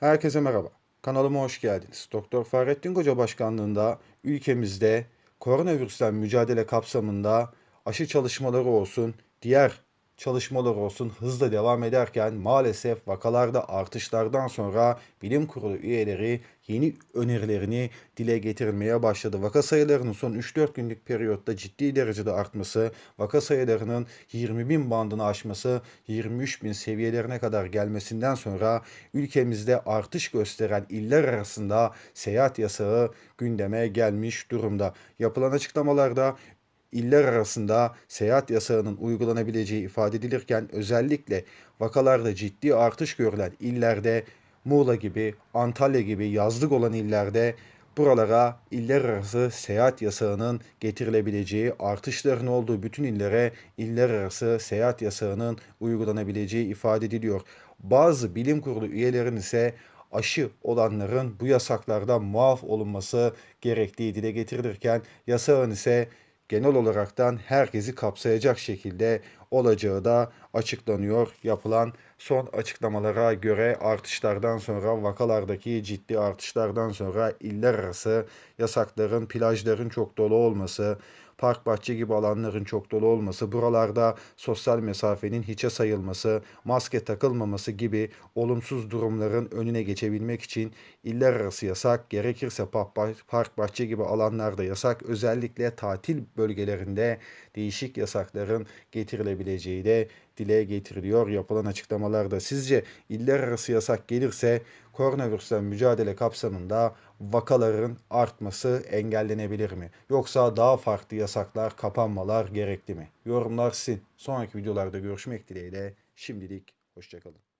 Herkese merhaba. Kanalıma hoş geldiniz. Doktor Fahrettin Koca başkanlığında ülkemizde koronavirüsten mücadele kapsamında aşı çalışmaları olsun, diğer çalışmalar olsun hızla devam ederken maalesef vakalarda artışlardan sonra bilim kurulu üyeleri yeni önerilerini dile getirmeye başladı. Vaka sayılarının son 3-4 günlük periyotta ciddi derecede artması, vaka sayılarının 20 bin bandını aşması, 23 bin seviyelerine kadar gelmesinden sonra ülkemizde artış gösteren iller arasında seyahat yasağı gündeme gelmiş durumda. Yapılan açıklamalarda iller arasında seyahat yasağının uygulanabileceği ifade edilirken özellikle vakalarda ciddi artış görülen illerde Muğla gibi, Antalya gibi yazlık olan illerde buralara iller arası seyahat yasağının getirilebileceği, artışların olduğu bütün illere iller arası seyahat yasağının uygulanabileceği ifade ediliyor. Bazı bilim kurulu üyelerinin ise aşı olanların bu yasaklardan muaf olunması gerektiği dile getirilirken yasağın ise genel olaraktan herkesi kapsayacak şekilde olacağı da açıklanıyor. Yapılan son açıklamalara göre artışlardan sonra vakalardaki ciddi artışlardan sonra iller arası yasakların plajların çok dolu olması, park bahçe gibi alanların çok dolu olması, buralarda sosyal mesafenin hiçe sayılması, maske takılmaması gibi olumsuz durumların önüne geçebilmek için iller arası yasak, gerekirse park bahçe gibi alanlarda yasak, özellikle tatil bölgelerinde değişik yasakların getirilebileceği de dile getiriliyor yapılan açıklamalarda. Sizce iller arası yasak gelirse koronavirüsten mücadele kapsamında vakaların artması engellenebilir mi? Yoksa daha farklı yasaklar, kapanmalar gerekli mi? Yorumlar sizin. Sonraki videolarda görüşmek dileğiyle. Şimdilik hoşçakalın.